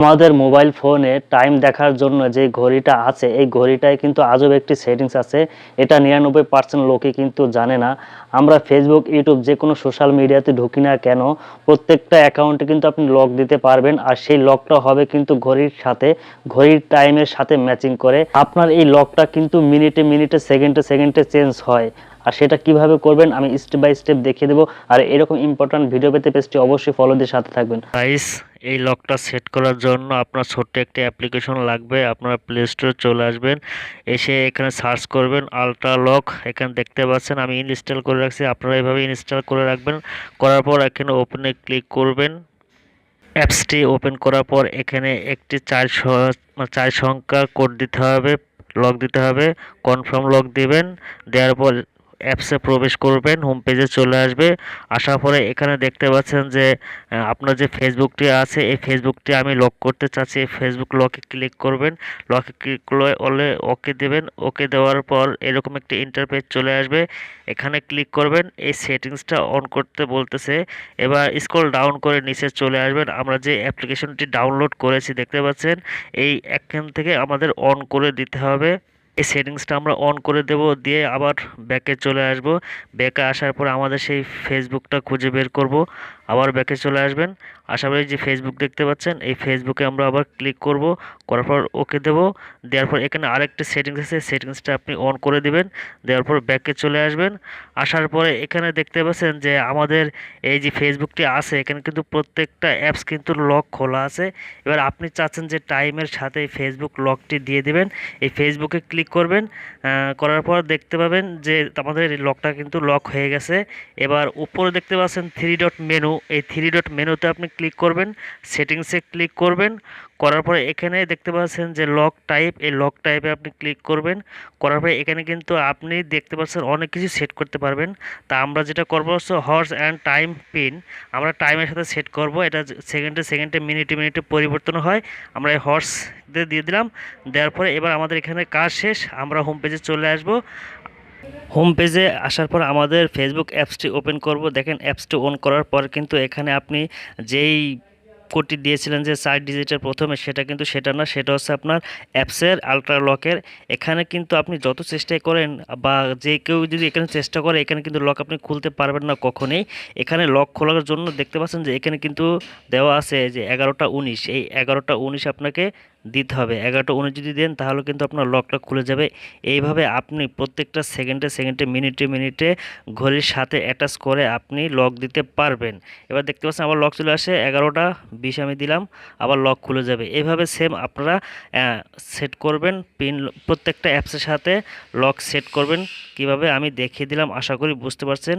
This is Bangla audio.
আমাদের মোবাইল ফোনে টাইম দেখার জন্য যে ঘড়িটা আছে, এই ঘড়িটায় কিন্তু আজব একটি সেটিংস আছে। এটা নিরানব্বই পার্সেন্ট লোকে কিন্তু জানে না। আমরা ফেসবুক ইউটিউব যে কোনো সোশ্যাল মিডিয়াতে ঢুকি না কেন, প্রত্যেকটা অ্যাকাউন্টে কিন্তু আপনি লক দিতে পারবেন আর সেই লকটা হবে কিন্তু ঘড়ির সাথে, ঘড়ির টাইমের সাথে ম্যাচিং করে। আপনার এই লকটা কিন্তু মিনিটে মিনিটে, সেকেন্ডে সেকেন্ডে চেঞ্জ হয়। আর সেটা কীভাবে করবেন আমি স্টেপ বাই স্টেপ দেখিয়ে দেবো। আর এরকম ইম্পর্টেন্ট ভিডিও পেতে পেজটি অবশ্যই ফলো দিয়ে সাথে থাকবেন। এই লকটা সেট করার জন্য আপনার ছোট্ট একটি অ্যাপ্লিকেশন লাগবে, আপনারা প্লে স্টোরে চলে আসবেন, এসে এখানে সার্চ করবেন আলট্রা লক এখানে দেখতে পাচ্ছেন আমি ইনস্টল করে রাখছি, আপনারা এভাবে ইনস্টল করে রাখবেন, করার পর এখানে ওপেনে ক্লিক করবেন অ্যাপসটি ওপেন করার পর এখানে একটি চার মানে চার সংখ্যার কোড দিতে হবে লক দিতে হবে কনফার্ম লক দিবেন, দেওয়ার পর অ্যাপসে প্রবেশ করবেন হোম পেজে চলে আসবে। আসার পরে এখানে দেখতে পাচ্ছেন যে আপনার যে ফেসবুকটি আছে, এই ফেসবুকটি আমি লক করতে চাচ্ছি। এই ফেসবুক লকে ক্লিক করবেন। লকে ক্লিক করলে ওকে দেবেন। ওকে দেওয়ার পর এরকম একটি ইন্টারপেজ চলে আসবে। এখানে ক্লিক করবেন। এই সেটিংসটা অন করতে বলতেছে। এবার স্ক্রল ডাউন করে নিচে চলে আসবেন। আমরা যে অ্যাপ্লিকেশনটি ডাউনলোড করেছি, দেখতে পাচ্ছেন, এই এখান থেকে আমাদের অন করে দিতে হবে। এই সেটিংসটা আমরা অন করে দেব, দিয়ে আবার ব্যাকে চলে আসব। ব্যাকে আসার পর আমাদের সেই ফেসবুকটা খুঁজে বের করব। আবার ব্যাকে চলে আসবেন। আশা করি যে ফেসবুক দেখতে পাচ্ছেন, এই ফেসবুকে আমরা আবার ক্লিক করব, করার পর ওকে দেব। দেওয়ার পর এখানে আরেকটি সেটিংস আছে সেটিংসটা আপনি অন করে দিবেন, দেওয়ার পর ব্যাকে চলে আসবেন। আসার পরে এখানে দেখতে পাচ্ছেন যে আমাদের এই যে ফেসবুকটি আছে, এখানে কিন্তু প্রত্যেকটা অ্যাপস কিন্তু লক খোলা আছে। এবার আপনি চাচ্ছেন যে টাইমের সাথে ফেসবুক লকটি দিয়ে দেবেন। এই ফেসবুকে ক্লিক করবেন করার পর দেখতে পাবেন যে আমাদের লকটা কিন্তু লক হয়ে গেছে। এবার উপরে দেখতে পাচ্ছেন থ্রি ডট মেনু এই থ্রি ডট মেনুতে আপনি ক্লিক করবেন সেটিংসে ক্লিক করবেন, করার পরে এখানে দেখতে পাচ্ছেন যে লক টাইপ এই লক টাইপে আপনি ক্লিক করবেন, করার পরে এখানে কিন্তু আপনি দেখতে পাচ্ছেন অনেক কিছু সেট করতে পারবেন। তা আমরা যেটা করব হচ্ছে হর্স অ্যান্ড টাইম পিন আমরা টাইমের সাথে সেট করব, এটা সেকেন্ডে সেকেন্ডে মিনিটে মিনিটে পরিবর্তন হয়, আমরা এই হর্স দিয়ে দিয়ে দিলাম, দেওয়ার পরে এবার আমাদের এখানে কাজ শেষ, আমরা হোম পেজে চলে আসব। হোম পেজে আসার পর আমাদের ফেসবুক অ্যাপসটি ওপেন করব। দেখেন অ্যাপসটি অন করার পর কিন্তু এখানে আপনি যেই কোডটি দিয়েছিলেন যে চার ডিজিটের প্রথমে, সেটা কিন্তু সেটা না, সেটা হচ্ছে আপনার অ্যাপসের আলট্রা লকের এখানে কিন্তু আপনি যত চেষ্টাই করেন বা যে কেউ যদি এখানে চেষ্টা করে, এখানে কিন্তু লক আপনি খুলতে পারবেন না কখনোই। এখানে লক খোলার জন্য দেখতে পাচ্ছেন যে এখানে কিন্তু দেওয়া আছে যে এগারোটা উনিশ। এই এগারোটা উনিশ আপনাকে দিতে হবে। এগারোটা উনিশ যদি দেন, তাহলে কিন্তু আপনার লকটা খুলে যাবে। এইভাবে আপনি প্রত্যেকটা সেকেন্ডে সেকেন্ডে, মিনিটে মিনিটে ঘড়ির সাথে অ্যাটাচ করে আপনি লক দিতে পারবেন। এবার দেখতে পাচ্ছেন আবার লক চলে আসে এগারোটা বিশ আমি দিলাম, আবার লক খুলে যাবে। এইভাবে সেম আপনারা সেট করবেন পিন প্রত্যেকটা অ্যাপসের সাথে লক সেট করবেন। কীভাবে আমি দেখিয়ে দিলাম, আশা করি বুঝতে পারছেন।